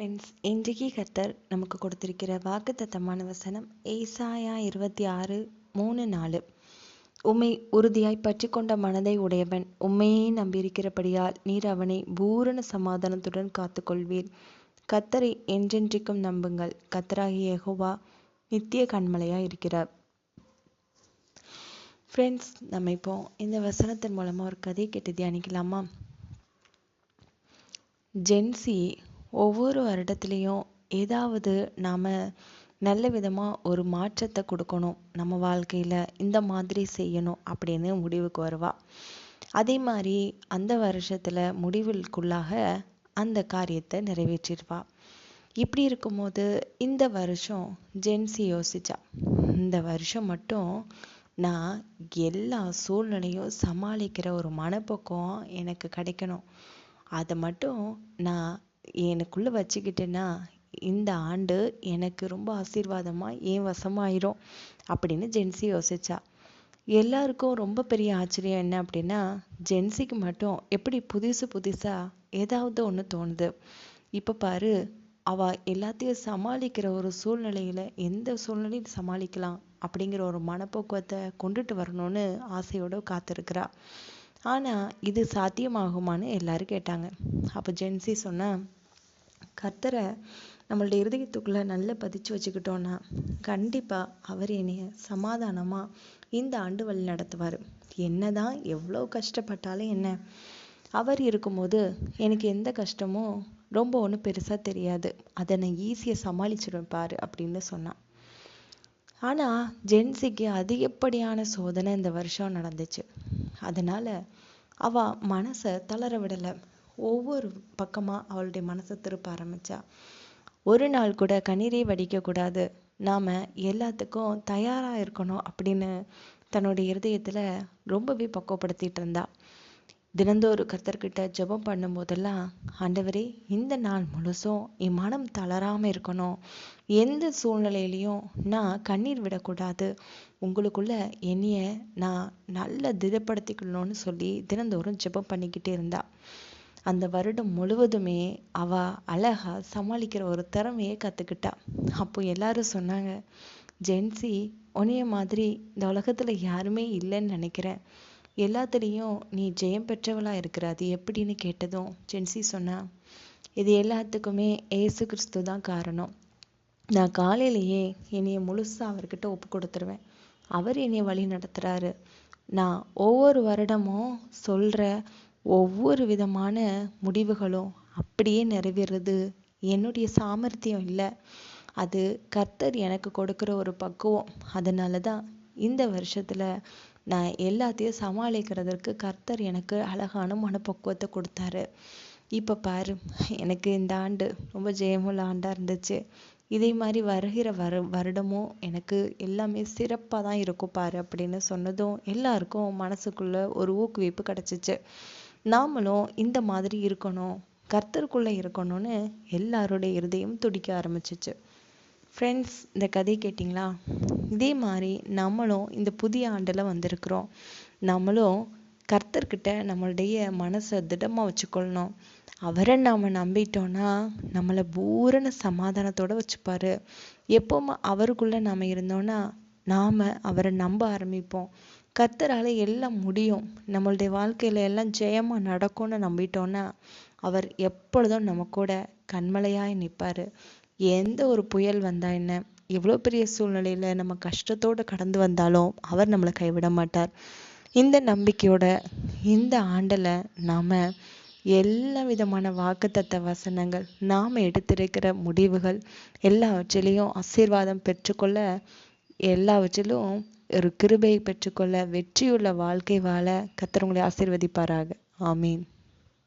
Friends இன்றைக்கு கர்த்தர் நமக்கு கொடுத்திருக்கிற வாக்குத்தத்தமான வசனம் ஏசாயா இருபத்தி ஆறு மூணு நாலு. உம்மை உறுதியாய் பற்றி கொண்ட மனதை உடையவன் உம்மையே நம்பியிருக்கிறபடியால் நீர் அவனை பூரண சமாதானத்துடன் காத்துக்கொள்வீர். கத்தரை என்றென்றைக்கும் நம்புங்கள். கத்தராகிய யெகோவா நித்திய கண்மலையாக இருக்கிறார். ஃப்ரெண்ட்ஸ் நம்ம இப்போ இந்த வசனத்தின் மூலமாக ஒரு கதை கேட்டு தியானிக்கலாமா? ஜென்சி ஒவ்வொரு வருடத்துலேயும் ஏதாவது நாம் நல்ல விதமாக ஒரு மாற்றத்தை கொடுக்கணும். நம்ம வாழ்க்கையில் இந்த மாதிரி செய்யணும் அப்படின்னு முடிவுக்கு வருவா. அதே மாதிரி அந்த வருஷத்தில் முடிவுக்குள்ளாக அந்த காரியத்தை நிறைவேற்றிடுவா இப்படி இருக்கும்போது இந்த வருஷம் ஜென்சி யோசிச்சா இந்த வருஷம் மட்டும் நான் எல்லா சூழ்நிலையும் சமாளிக்கிற ஒரு மனப்போக்கம் எனக்கு கிடைக்கணும். அதை மட்டும் நான் எனக்குள்ளே வச்சுக்கிட்டேன்னா இந்த ஆண்டு எனக்கு ரொம்ப ஆசீர்வாதமாக ஏன் வசமாயிரும் அப்படின்னு ஜென்சி யோசிச்சா. எல்லாருக்கும் ரொம்ப பெரிய ஆச்சரியம் என்ன அப்படின்னா ஜென்சிக்கு மட்டும் எப்படி புதுசு புதுசாக ஏதாவது ஒன்று தோணுது. இப்போ பாரு அவ எல்லாத்தையும் சமாளிக்கிற ஒரு சூழ்நிலையில எந்த சூழ்நிலையும் சமாளிக்கலாம் அப்படிங்கிற ஒரு மனப்போக்குவத்தை கொண்டுட்டு வரணும்னு ஆசையோட காத்திருக்கிறா. ஆனா இது சாத்தியமாகுமான்னு எல்லாரும் கேட்டாங்க. அப்ப ஜென்சி சொன்னா கர்த்தரை நம்மளுடைய இருதயத்துக்குள்ள நல்லா பதிச்சு வச்சுக்கிட்டோன்னா கண்டிப்பா அவர் என்னைய சமாதானமா இந்த ஆண்டு வழி நடத்துவார். என்னதான் எவ்வளோ கஷ்டப்பட்டாலும் என்ன அவர் இருக்கும்போது எனக்கு எந்த கஷ்டமும் ரொம்ப ஒன்றும் பெருசாக தெரியாது. அதை நான் ஈஸியாக சமாளிச்சிடுவேன் பாரு அப்படின்னு சொன்னான். ஆனால் ஜென்சிக்கு அதிகப்படியான சோதனை இந்த வருஷம் நடந்துச்சு. அதனால அவ மனசை தளர விடலை. ஒவ்வொரு பக்கமாக அவளுடைய மனசை திருப்ப ஆரம்பிச்சா. ஒரு நாள் கூட கண்ணீரே வடிக்கக்கூடாது நாம் எல்லாத்துக்கும் தயாராக இருக்கணும் அப்படின்னு தன்னுடைய இருதயத்தில் ரொம்பவே பக்குவப்படுத்திட்டு இருந்தா. தினந்தோறும் கர்த்தர்கிட்ட ஜெபம் பண்ணும் போதெல்லாம் ஆண்டவரே இந்த நாள் முழுசும் என் மனம் தளராமல் இருக்கணும். எந்த சூழ்நிலையிலையும் நான் கண்ணீர் விடக்கூடாது. உங்களுக்குள்ள என்னைய நான் நல்லா திடப்படுத்திக்கணும்னு சொல்லி தினந்தோறும் ஜெபம் பண்ணிக்கிட்டே இருந்தா. அந்த வருடம் முழுவதுமே அவ அழகா சமாளிக்கிற ஒரு திறமையை கத்துக்கிட்டா. அப்போ எல்லாரும் சொன்னாங்க ஜென்சி உன்னைய மாதிரி இந்த உலகத்துல யாருமே இல்லைன்னு நினைக்கிறேன். எல்லாத்துலேயும் நீ ஜெயம் பெற்றவளா இருக்கிற அது எப்படின்னு கேட்டதும் ஜென்சி சொன்னா இது எல்லாத்துக்குமே ஏசு கிறிஸ்து தான் காரணம். நான் காலையிலேயே என்னைய முழுசா அவர்கிட்ட ஒப்பு கொடுத்துருவேன். அவர் என்னைய வழி நடத்துறாரு. நான் ஒவ்வொரு வருடமும் சொல்ற ஒவ்வொரு விதமான முடிவுகளும் அப்படியே நிறைவேறது என்னுடைய சாமர்த்தியம் இல்லை. அது கர்த்தர் எனக்கு கொடுக்குற ஒரு பக்குவம். அதனால தான் இந்த வருஷத்துல நான் எல்லாத்தையும் சமாளிக்கிறதற்கு கர்த்தர் எனக்கு அழகான மனப்பக்குவத்தை கொடுத்தாரு. இப்போ பாரு எனக்கு இந்த ஆண்டு ரொம்ப ஜெயமுள்ள ஆண்டாக இருந்துச்சு. இதே மாதிரி வருகிற வரு வருடமும் எனக்கு எல்லாமே சிறப்பாக தான் இருக்கும் பாரு அப்படின்னு சொன்னதும் எல்லாருக்கும் மனசுக்குள்ள ஒரு ஊக்குவிப்பு கிடச்சிச்சு. நாமளும் இந்த மாதிரி இருக்கணும் கர்த்தருக்குள்ள இருக்கணும்னு எல்லாருடைய இருதயம் துடிக்க ஆரம்பிச்சிச்சு. ஃப்ரெண்ட்ஸ் இந்த கதை கேட்டிங்களா? இதே மாதிரி நம்மளும் இந்த புதிய ஆண்டில் வந்திருக்கிறோம். நம்மளும் கர்த்தர்கிட்ட நம்மளுடைய மனசை திடமாக வச்சுக்கொள்ளணும். அவரை நாம் நம்பிட்டோம்னா நம்மளை பூரண சமாதானத்தோட வச்சுப்பாரு. எப்போவுமே அவருக்குள்ள நாம் இருந்தோம்னா நாம் அவரை நம்ப ஆரம்பிப்போம். கர்த்தரால எல்லாம் முடியும். நம்மளுடைய வாழ்க்கையில எல்லாம் ஜெயமா நடக்கும்னு நம்பிட்டோன்னா அவர் எப்பொழுதும் நம்ம கூட கண்மலையாய் நிற்பாரு எந்த ஒரு புயல் வந்தா என்ன எவ்வளோ பெரிய சூழ்நிலையில நம்ம கஷ்டத்தோடு கடந்து வந்தாலும் அவர் நம்மளை கைவிட மாட்டார். இந்த நம்பிக்கையோட இந்த ஆண்டில் நாம எல்லா விதமான வாக்குத்தத்த வசனங்கள் நாம் எடுத்திருக்கிற முடிவுகள் எல்லாவற்றிலையும் ஆசீர்வாதம் பெற்றுக்கொள்ள எல்லாவற்றிலும் ஒரு கிருபையை பெற்றுக்கொள்ள வெற்றியுள்ள வாழ்க்கை வாழ கத்தர் உங்களை ஆசீர்வதிப்பாராக. ஆமீன்.